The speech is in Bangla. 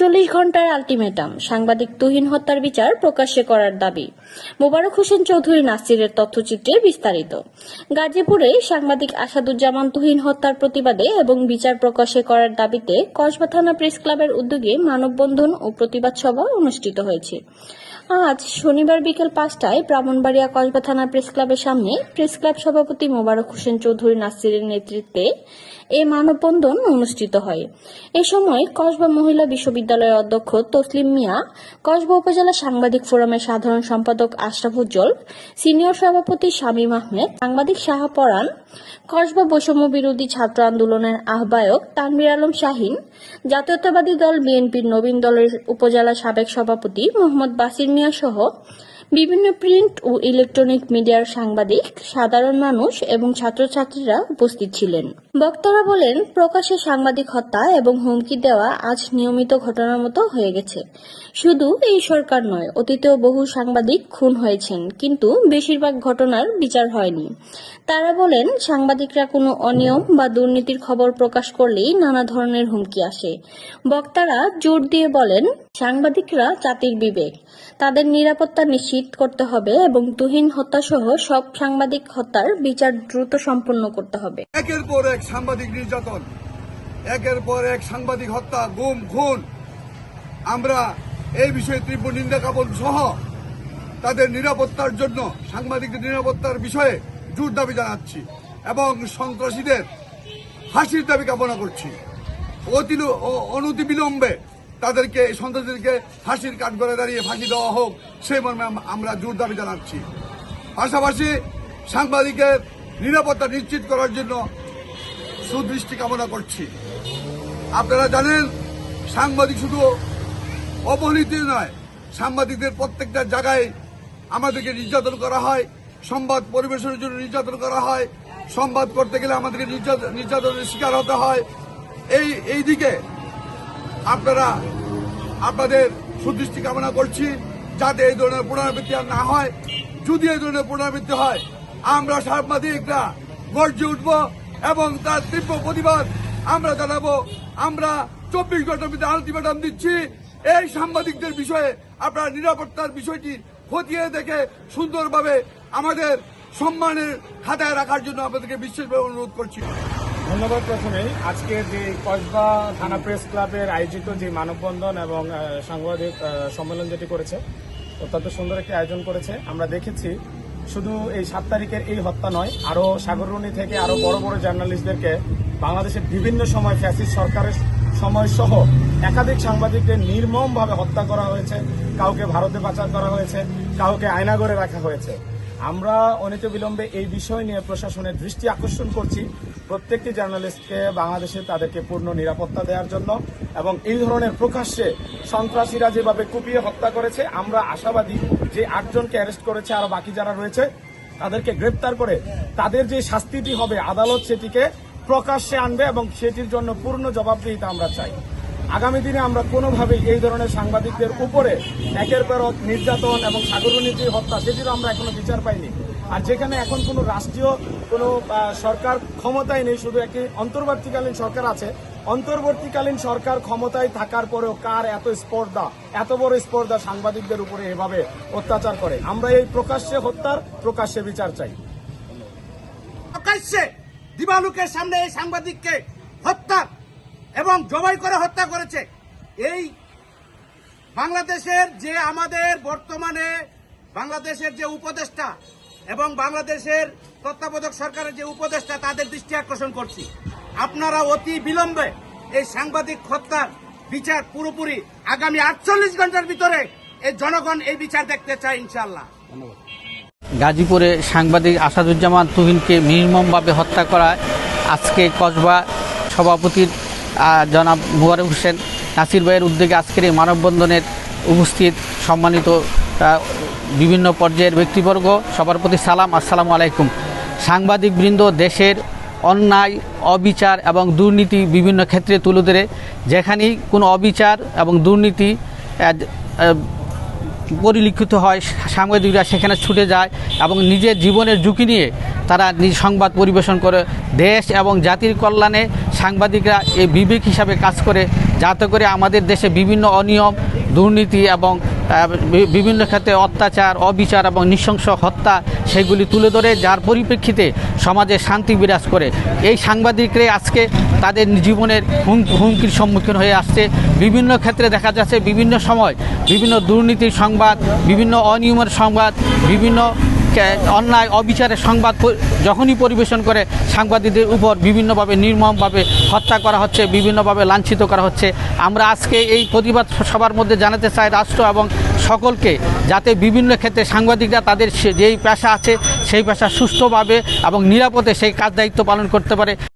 আটচল্লিশ ঘণ্টার আলটিমেটাম। সাংবাদিক তুহিন হত্যার বিচার প্রকাশ্যে করার দাবি। মোবারক হোসেন চৌধুরী নাসিরের তথ্যচিত্রে বিস্তারিত। গাজীপুরে সাংবাদিক আসাদুজ্জামান তুহিন হত্যার প্রতিবাদে এবং বিচার প্রকাশ্যে করার দাবিতে কসবা থানা প্রেস ক্লাবের উদ্যোগে মানববন্ধন ও প্রতিবাদ সভা অনুষ্ঠিত হয়েছে। আজ শনিবার বিকেল পাঁচটায় ব্রাহ্মণবাড়িয়া কসবা থানা প্রেস ক্লাবের সামনে প্রেস ক্লাব সভাপতি মোবারক হোসেন চৌধুরী নাসিরের নেতৃত্বে এ মানববন্ধন অনুষ্ঠিত হয়। এ সময় কসবা মহিলা বিশ্ববিদ্যালয়ের অধ্যক্ষ তসলিম মিয়া, কসবা উপজেলা সাংবাদিক ফোরামের সাধারণ সম্পাদক আশরাফ উজ্জ্বল, সিনিয়র সভাপতি শামীম আহমেদ, সাংবাদিক শাহ কসবা বৈষম্য বিরোধী ছাত্র আন্দোলনের আহ্বায়ক তানভীর আলম শাহিন, জাতীয়তাবাদী দল বিএনপির নবীন দলের উপজেলা সাবেক সভাপতি মোহাম্মদ বাসির মিয়া সহ বিভিন্ন প্রিন্ট ও ইলেকট্রনিক মিডিয়ার সাংবাদিক, সাধারণ মানুষ এবং ছাত্রছাত্রীরা উপস্থিত ছিলেন। বক্তারা বলেন, প্রকাশ্যে সাংবাদিক হত্যা এবং হুমকি দেওয়া আজ নিয়মিত ঘটনার মতো হয়ে গেছে। শুধু এই সরকার নয়, অতীতেও বহু সাংবাদিক খুন হয়েছেন, কিন্তু বেশিরভাগ ঘটনার বিচার হয়নি। তারা বলেন, সাংবাদিকরা কোনো অনিয়ম বা দুর্নীতির খবর প্রকাশ করলেই নানা ধরনের হুমকি আসে। বক্তারা জোর দিয়ে বলেন, সাংবাদিকরা জাতির বিবেক, তাদের নিরাপত্তা নিশ্চিত করতে হবে এবং তুহিন হত্যাসহ সব সাংবাদিক হত্যার বিচার দ্রুত সম্পন্ন করতে হবে। সাংবাদিক নির্যাতন। একের পর এক সাংবাদিক হত্যা, গুম, খুন। আমরা এই বিষয়ে তীব্র নিন্দা জ্ঞাপন সহ তাদের নিরাপত্তার জন্য, সাংবাদিকদের নিরাপত্তার বিষয়ে জোর দাবি জানাচ্ছি এবং সন্ত্রাসীদের ফাঁসির দাবি কামনা করছি। অতি অনতি বিলম্বে তাদেরকে এই সন্ত্রাসীদেরকে ফাঁসির কাঠগড়ে দাঁড়িয়ে ফাঁসি দেওয়া হোক সেই মর্মে আমরা জোর দাবি জানাচ্ছি। পাশাপাশি সাংবাদিকের নিরাপত্তা নিশ্চিত করার জন্য সুদৃষ্টি কামনা করছি। আপনারা জানেন, সাংবাদিক শুধু অবহেলিত নয়, সাংবাদিকদের প্রত্যেকটা জায়গায় আমাদেরকে নির্যাতন করা হয়, সংবাদ পরিবেশনের জন্য নির্যাতন করা হয়, সংবাদ করতে গেলে আমাদেরকে নির্যাতন- নির্যাতনের শিকার হতে হয়। এই এই দিকে আপনারা, আপনাদের সুদৃষ্টি কামনা করছি, যাতে এই ধরনের পুনরাবৃত্তি আর না হয়। যদি এই ধরনের পুনরাবৃত্তি হয়, আমরা সাংবাদিকরা গর্জে উঠব। এবং তার তীব্র প্রতিবাদ আমরা জানাব। আমরা চব্বিশ ঘণ্টার ভিতরে আলটিমেটাম দিচ্ছি। এই সাংবাদিকদের বিষয়ে, আপনারা নিরাপত্তার বিষয়টি খতিয়ে দেখে সুন্দরভাবে আমাদের সম্মানের খাতায় রাখার জন্য আপনাদেরকে বিশেষভাবে অনুরোধ করছি। ধন্যবাদ প্রথমেই। আজকে যে কসবা থানা প্রেস ক্লাবের আয়োজিত যে মানববন্ধন এবং সাংবাদিক সম্মেলন যেটি করেছে, অত্যন্ত সুন্দর একটি আয়োজন করেছে। আমরা দেখেছি শুধু এই সাত তারিখের এই হত্যা নয়, আরও সাগররণী থেকে আরও বড় বড় জার্নালিস্টদেরকে বাংলাদেশের বিভিন্ন সময় ফ্যাসিস্ট সরকারের সময় সহ একাধিক সাংবাদিকদের নির্মমভাবে হত্যা করা হয়েছে, কাউকে ভারতে পাচার করা হয়েছে, কাউকে আয়নাগরে রাখা হয়েছে। আমরা অনিত বিলম্বে এই বিষয় নিয়ে প্রশাসনের দৃষ্টি আকর্ষণ করছি। প্রত্যেকটি জার্নালিস্টকে বাংলাদেশে তাদেরকে পূর্ণ নিরাপত্তা দেওয়ার জন্য এবং এই ধরনের প্রকাশ্যে সন্ত্রাসীরা যেভাবে কুপিয়ে হত্যা করেছে, আমরা আশাবাদী যে আটজনকে অ্যারেস্ট করেছে আরও বাকি যারা রয়েছে, তাদেরকে গ্রেপ্তার করে তাদের যে শাস্তিটি হবে, আদালত সেটিকে প্রকাশ্যে আনবে এবং সেটির জন্য পূর্ণ জবাবদিহিতা আমরা চাই। আগামী দিনে আমরা কোনোভাবেই এই ধরনের সাংবাদিকদের উপরে একের পর নির্যাতন এবং সাগরনীতি হত্যা, সেটিরও আমরা এখনও বিচার পাইনি। আর যেখানে এখন কোনো রাষ্ট্রীয় কোনো সরকার ক্ষমতায় নেই, শুধু একটি অন্তর্বর্তীকালীন সরকার আছে, অন্তর্বর্তীকালীন সরকার ক্ষমতায় থাকার পরেও কার এত স্পর্ধা, এত বড় স্পর্ধা সাংবাদিকদের উপরে এভাবে অত্যাচার করে? আমরা এই প্রকাশ্যে হত্যার প্রকাশ্যে বিচার চাই। প্রকাশ্যে দিবালুকের সামনে এই সাংবাদিককে হত্যা এবং জবাই করে হত্যা করেছে। এই বাংলাদেশের যে আমাদের বর্তমানে বাংলাদেশের যে উপদেষ্টা এবং বাংলাদেশের তত্ত্বাবধায়ক সরকারের যে উপদেষ্টা, তাদের দৃষ্টি আকর্ষণ করছি। আপনারা অতি বিলম্বে এই সাংবাদিক হত্যার বিচার পুরোপুরি আগামী আটচল্লিশ ঘণ্টার ভিতরে এই জনগণ এই বিচার দেখতে চায় ইনশাল্লাহ গাজীপুরে সাংবাদিক আসাদুজ্জামান তুহিনকে নির্মমভাবে হত্যা করায় আজকে কসবা সভাপতির জনাব মুবারক হোসেন নাসির ভাইয়ের উদ্যোগে আজকের এই মানববন্ধনের উপস্থিত সম্মানিত বিভিন্ন পর্যায়ের ব্যক্তিবর্গ, সবার প্রতি সালাম, আসসালামু আলাইকুম। সাংবাদিকবৃন্দ দেশের অন্যায়, অবিচার এবং দুর্নীতি বিভিন্ন ক্ষেত্রে তুলে ধরে, যেখানেই কোনো অবিচার এবং দুর্নীতি পরিলক্ষিত হয়, সাংবাদিকরা সেখানে ছুটে যায় এবং নিজের জীবনের ঝুঁকি নিয়ে তারা নিজ সংবাদ পরিবেশন করে, দেশ এবং জাতির কল্যাণে সাংবাদিকরা এই বিবেক হিসাবে কাজ করে, যাতে করে আমাদের দেশে বিভিন্ন অনিয়ম, দুর্নীতি এবং বিভিন্ন ক্ষেত্রে অত্যাচার, অবিচার এবং নৃশংস হত্যা সেগুলি তুলে ধরে, যার পরিপ্রেক্ষিতে সমাজে শান্তি বিরাজ করে। এই সাংবাদিকরাই আজকে তাদের জীবনের হুম- হুমকির সম্মুখীন হয়ে আসছে। বিভিন্ন ক্ষেত্রে দেখা যাচ্ছে বিভিন্ন সময় বিভিন্ন দুর্নীতির সংবাদ, বিভিন্ন অনিয়মের সংবাদ, বিভিন্ন অন্যায় অবিচারের সংবাদ যখনই পরিবেশন করে, সাংবাদিকদের উপর বিভিন্নভাবে নির্মমভাবে হত্যা করা হচ্ছে, বিভিন্নভাবে লাঞ্ছিত করা হচ্ছে। আমরা আজকে এই প্রতিবাদ সবার মধ্যে জানাতে চাই রাষ্ট্র এবং সকলকে যাতে বিভিন্ন ক্ষেত্রে সাংবাদিকরা তাদের যেই পেশা আছে, সেই পেশা সুস্থভাবে এবং নিরাপদে সেই কাজ দায়িত্ব পালন করতে পারে।